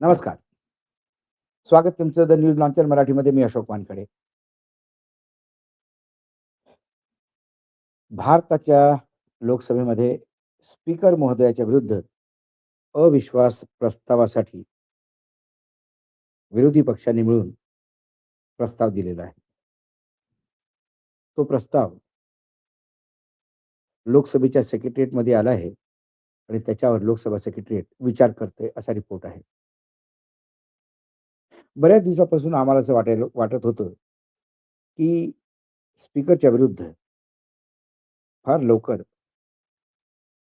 नमस्कार. स्वागत तुमचं द न्यूज लॉन्चर मराठीमध्ये मी अशोक वानखडे. भारताच्या लोकसभेमध्ये स्पीकर महोदयाच्या विरुद्ध अविश्वास प्रस्तावासाठी विरोधी पक्षांनी मिळून प्रस्ताव दिलेला आहे. तो प्रस्ताव लोकसभेच्या सेक्रेटरिएटमध्ये आला आहे आणि त्याच्यावर लोकसभा सेक्रेटरिएट विचार करते असा रिपोर्ट आहे. बऱ्याच दिवसापासून आम्हाला असं वाटायला वाटत होतं की स्पीकरच्या विरुद्ध फार लवकर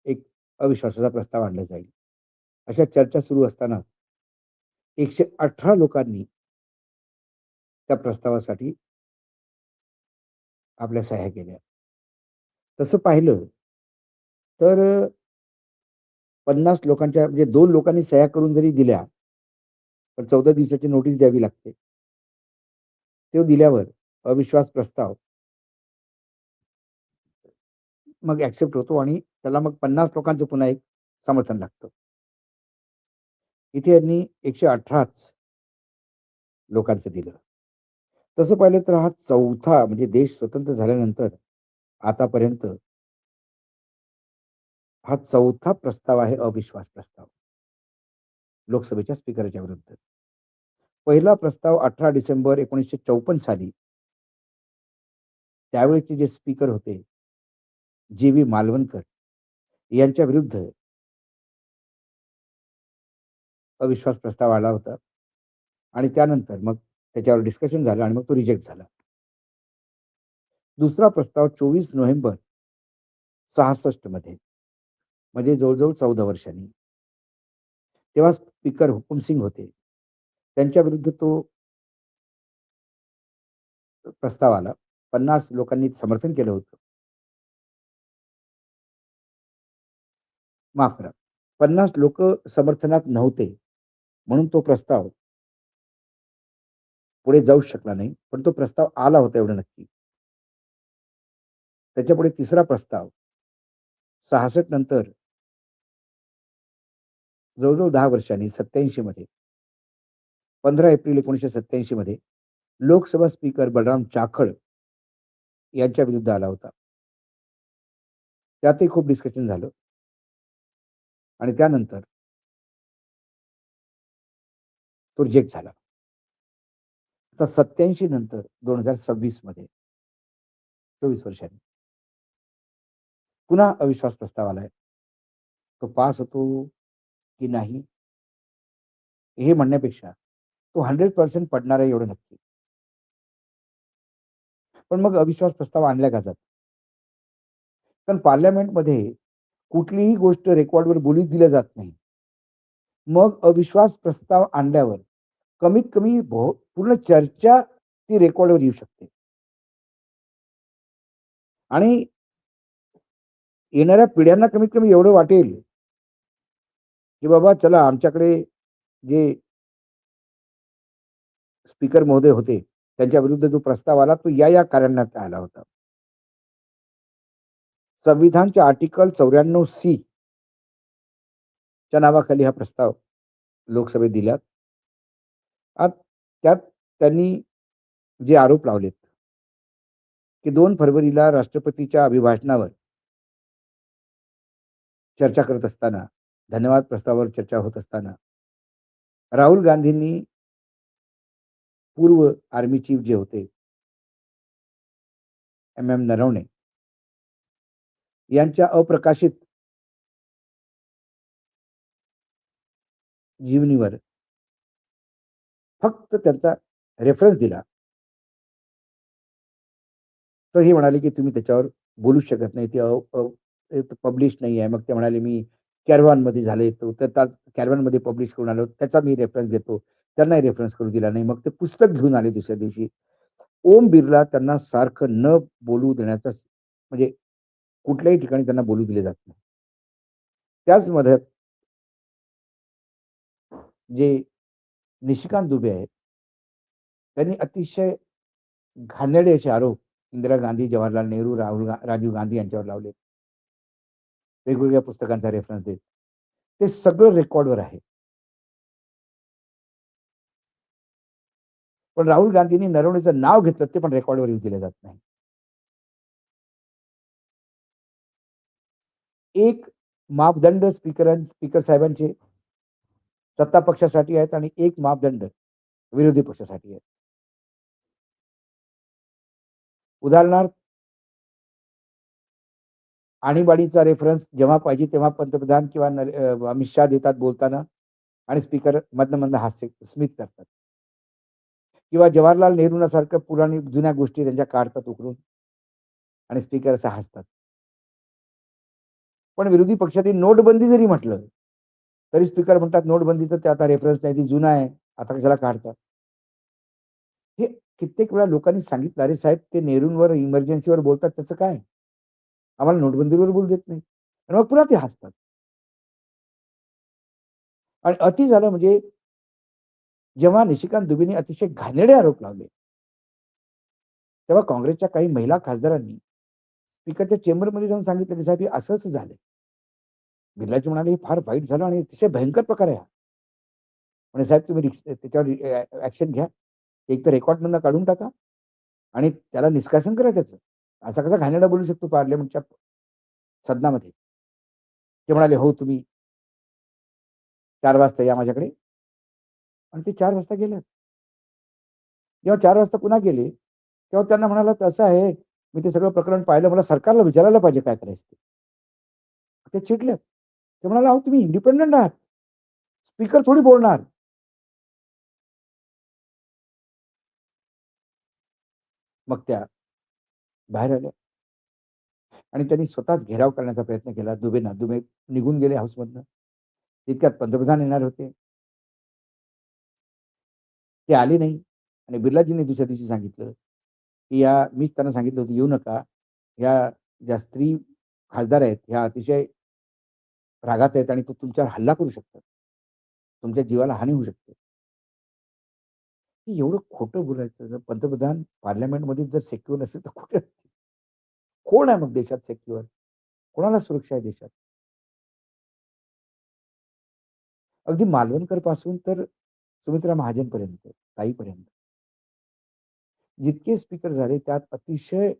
एक अविश्वासाचा प्रस्ताव आणला जाईल. अशा चर्चा सुरू असताना एकशे अठरा लोकांनी त्या प्रस्तावासाठी आपल्या सह्या केल्या. तसं पाहिलं तर पन्नास लोकांच्या म्हणजे दोन लोकांनी सह्या करून जरी दिल्या पण चौदा दिवसाची नोटीस द्यावी लागते. तो दिल्यावर अविश्वास प्रस्ताव. मग ऍक्सेप्ट होतो आणि त्याला मग पन्नास लोकांचं पुन्हा एक समर्थन लागतं. इथे यांनी एकशे अठराच लोकांचं दिलं. तसं पाहिलं तर हा चौथा म्हणजे देश स्वतंत्र झाल्यानंतर आतापर्यंत हा चौथा प्रस्ताव आहे अविश्वास प्रस्ताव. लोकसभेच्या स्पीकरच्या विरुद्ध. पहिला प्रस्ताव अठरा डिसेंबर एकोणीसशे चौपन्न साली. त्यावेळेचे जे स्पीकर होते जी व्ही मालवणकर यांच्या विरुद्ध अविश्वास प्रस्ताव आला होता. आणि त्यानंतर मग त्याच्यावर डिस्कशन झालं आणि मग तो रिजेक्ट झाला. दुसरा प्रस्ताव चोवीस नोव्हेंबर सहासष्टमध्ये म्हणजे जवळजवळ चौदा वर्षांनी. तेव्हा स्पीकर हुकुमसिंग होते. त्यांच्या विरुद्ध तो प्रस्ताव आला. पन्नास लोकांनी समर्थन केलं होतं. माफ करा. पन्नास लोक समर्थनात नव्हते म्हणून तो प्रस्ताव पुढे जाऊ शकला नाही. पण तो प्रस्ताव आला होता एवढं नक्की. त्याच्यापुढे तिसरा प्रस्ताव सहासष्ट नंतर जवळजवळ दहा वर्षांनी सत्याऐंशी मध्ये. पंधरा एप्रिल एकोणीसशे सत्याऐंशी मध्ये लोकसभा स्पीकर बलराम चाखड यांच्या विरुद्ध आला होता. त्यातही खूप डिस्कशन झालं. आणि त्यानंतर तो रिजेक्ट झाला. आता सत्याऐंशी नंतर दोन हजार सव्वीसमध्ये चोवीस वर्षांनी पुन्हा अविश्वास प्रस्ताव आलाय. तो पास होतो. की नाही? हे म्हणण्यापेक्षा तो हंड्रेड पर्सेंट पडणार आहे एवढं नक्की. पण मग अविश्वास प्रस्ताव आणल्या का जात? कारण पार्लमेंटमध्ये कुठलीही गोष्ट रेकॉर्डवर बोली दिल्या जात नाही. मग अविश्वास प्रस्ताव आणल्यावर कमीत कमी पूर्ण चर्चा ती रेकॉर्डवर येऊ शकते. आणि येणाऱ्या पिढ्यांना कमीत कमी एवढं वाटेल की बाबा चला आमच्याकडे जे स्पीकर महोदय होते त्यांच्या विरुद्ध जो प्रस्ताव आला तो या या कारणात आला होता. संविधानच्या आर्टिकल चौऱ्याण्णव सी च्या नावाखाली हा प्रस्ताव लोकसभेत दिल्यात त्यात त्यांनी जे आरोप लावलेत की दोन फरवरीला राष्ट्रपतीच्या अभिभाषणावर चर्चा करत असताना धन्यवाद प्रस्तावावर चर्चा होत असताना. राहुल गांधींनी पूर्व आर्मी चीफ जे होते एम. एम. नरवणे यांच्या अप्रकाशित जीवनीवर फक्त त्यांचा रेफरन्स दिला. तर हे म्हणाले की तुम्ही त्याच्यावर बोलू शकत नाही. ते पब्लिश नाही आहे मग ते म्हणाले मी कॅरवानमध्ये झाले तो तर कॅरवानमध्ये पब्लिश करून आलो त्याचा मी रेफरन्स घेतो त्यांनाही रेफरन्स करू दिला नाही मग ते पुस्तक घेऊन आले दुसऱ्या दिवशी. ओम बिर्ला त्यांना सारखं न बोलू देण्याचा म्हणजे कुठल्याही ठिकाणी त्यांना बोलू दिले जात नाही. त्याच मध्यात जे निशिकांत दुबे आहेत त्यांनी अतिशय घाणेडे असे आरोप इंदिरा गांधी जवाहरलाल नेहरू राहुल राजीव गांधी यांच्यावर लावले वेगवेगळ्या पुस्तकांचा रेफरन्स देत ते सगळं रेकॉर्डवर आहे पण राहुल गांधींनी नरवणेचं नाव घेतलं ते पण रेकॉर्डवर येऊ दिले जात नाही. एक मापदंड स्पीकर स्पीकर साहेबांचे सत्ता पक्षासाठी आहेत आणि एक मापदंड विरोधी पक्षासाठी आहेत. उदाहरणार्थ आणीबाणीचा रेफरन्स जेव्हा पाहिजे तेव्हा पंतप्रधान किंवा अमित शहा देतात बोलताना आणि स्पीकर मधन मधन हास्य स्मित करतात. किंवा जवाहरलाल नेहरूंसारखं पुराणी जुन्या गोष्टी त्यांच्या काढतात उकरून आणि स्पीकर असं हसतात. पण विरोधी पक्षाने नोटबंदी जरी म्हटलं, तरी स्पीकर म्हणतात नोटबंदीचं ते आता रेफरन्स नाही, ती जुना आहे. आता कशाला काढतात हे कित्येक वेळा लोकांनी सांगितलं, "अरे साहेब ते नेहरूंवर इमर्जन्सीवर बोलतात त्याचं काय? आम्हाला नोटबंदीवर बोल देत नाही." आणि मग पुन्हा ते हसतात. आणि अति झालं म्हणजे जेव्हा निशिकांत दुबेने अतिशय घाणेरडे आरोप लावले. तेव्हा काँग्रेसच्या काही महिला खासदारांनी स्पीकरच्या चेंबरमध्ये जाऊन सांगितलं, की "साहेब हे झालंय." बिर्लाजी म्हणाले, "हे फार वाईट झालं आणि अतिशय भयंकर प्रकार आहे हा." म्हणजे "साहेब तुम्ही त्याच्यावर ऍक्शन ॲक्शन घ्या. एक तर रेकॉर्डमधनं काढून टाका आणि त्याला निष्कासन करा त्याचं. असा कसा घाणेरडा बोलू शकतो पार्लमेंटच्या सदनामध्ये?" ते म्हणाले, "हो तुम्ही चार वाजता या माझ्याकडे." आणि ते चार वाजता गेलं जेव्हा चार वाजता पुन्हा गेले, तेव्हा त्यांना म्हणाला "असं आहे, मी ते सगळं प्रकरण पाहिलं. मला सरकारला विचारायला पाहिजे काय करायचं ते." ते चिडलेत. ते म्हणाला "अहो तुम्ही इंडिपेंडंट आहात. स्पीकर थोडी बोलणार." मग त्या बाहेर आल्या. आणि त्यांनी स्वतःच घेराव करण्याचा प्रयत्न केला दुबेना दुबे निघून गेले हाऊसमधनं. तितक्यात पंतप्रधान येणार होते. ते आले नाही आणि बिर्लाजींनी दुसऱ्या दिवशी सांगितलं, की या मीच त्यांना सांगितलं होतं, "येऊ नका. ह्या ज्या स्त्री खासदार आहेत, ह्या अतिशय रागात आहेत आणि तो तुमच्यावर हल्ला करू शकतात. तुमच्या जीवाला हानी होऊ शकते." एवढं खोटं बोलायचं. जर पंतप्रधान पार्लमेंटमध्ये जर सेक्युअर नसेल तर कुठे असतील? कोण आहे मग देशात सेक्युअर कोणाला सुरक्षा आहे देशात? अगदी मालवणकरपासून तर सुमित्रा महाजनपर्यंत, ताईपर्यंत. जितके स्पीकर झाले त्यात अतिशय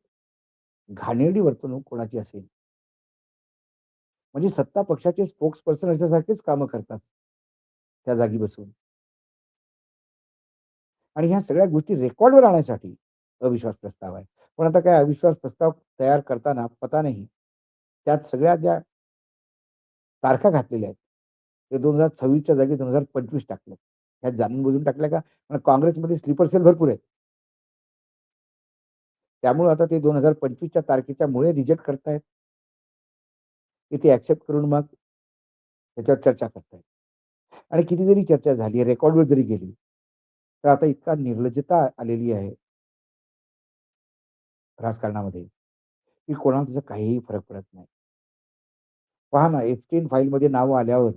घाणेरडी वर्तणूक कोणाची असेल म्हणजे सत्ता पक्षाचे स्पोक्स पर्सन अशासारखेच कामं करतात. त्या जागी बसून. आणि ह्या सगळ्या गोष्टी रेकॉर्डवर आणण्यासाठी अविश्वास प्रस्ताव आहे. पण आता काय अविश्वास प्रस्ताव तयार करताना पता नाही, त्यात सगळ्या ज्या तारखा घातलेल्या आहेत, ते दोन हजार सव्वीसच्या जागी 2025 टाकलं. ह्या जाणून-बुजून टाकल्या का? कारण काँग्रेसमध्ये स्लीपर सेल भरपूर आहेत. त्यामुळे आता ते दोन हजार पंचवीसच्या तारखेच्या मुळे रिजेक्ट करतायत. की ते ऍक्सेप्ट करून मग त्याच्यावर चर्चा करतायत. आणि किती जरी चर्चा झाली, रेकॉर्डवर जरी गेली, तर आता इतका निर्लज्जता आलेली आहे राजकारणामध्ये, की कोणाला त्याचा काहीही फरक पडत नाही. पहा ना, एफस्टेन फाईलमध्ये नावं आल्यावर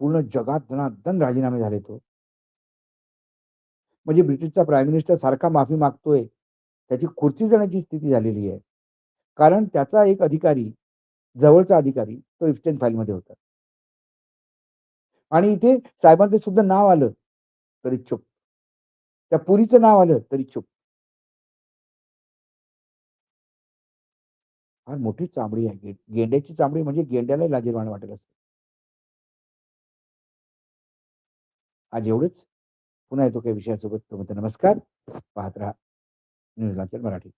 पूर्ण जगात दणादण राजीनामे झाले तो म्हणजे ब्रिटिशचा प्राईम मिनिस्टर सारखा माफी मागतोय, त्याची खुर्ची जाण्याची स्थिती झालेली आहे. कारण त्याचा एक अधिकारी, जवळचा अधिकारी तो इफ्टेन फाईलमध्ये होता. आणि इथे साहेबांचं सुद्धा नाव आलं, तरी चुप त्या पुरीचं नाव आलं, तरी चुप फार मोठी चामडी आहे. गेंड्याची चामडी म्हणजे गेंड्यालाही लाजीरवाण वाटेल असं. आज एवढंच. पुन्हा येतो काही विषयासोबत. तोपर्यंत नमस्कार. पाहत राहा न्यूज लॉन्चर मराठी.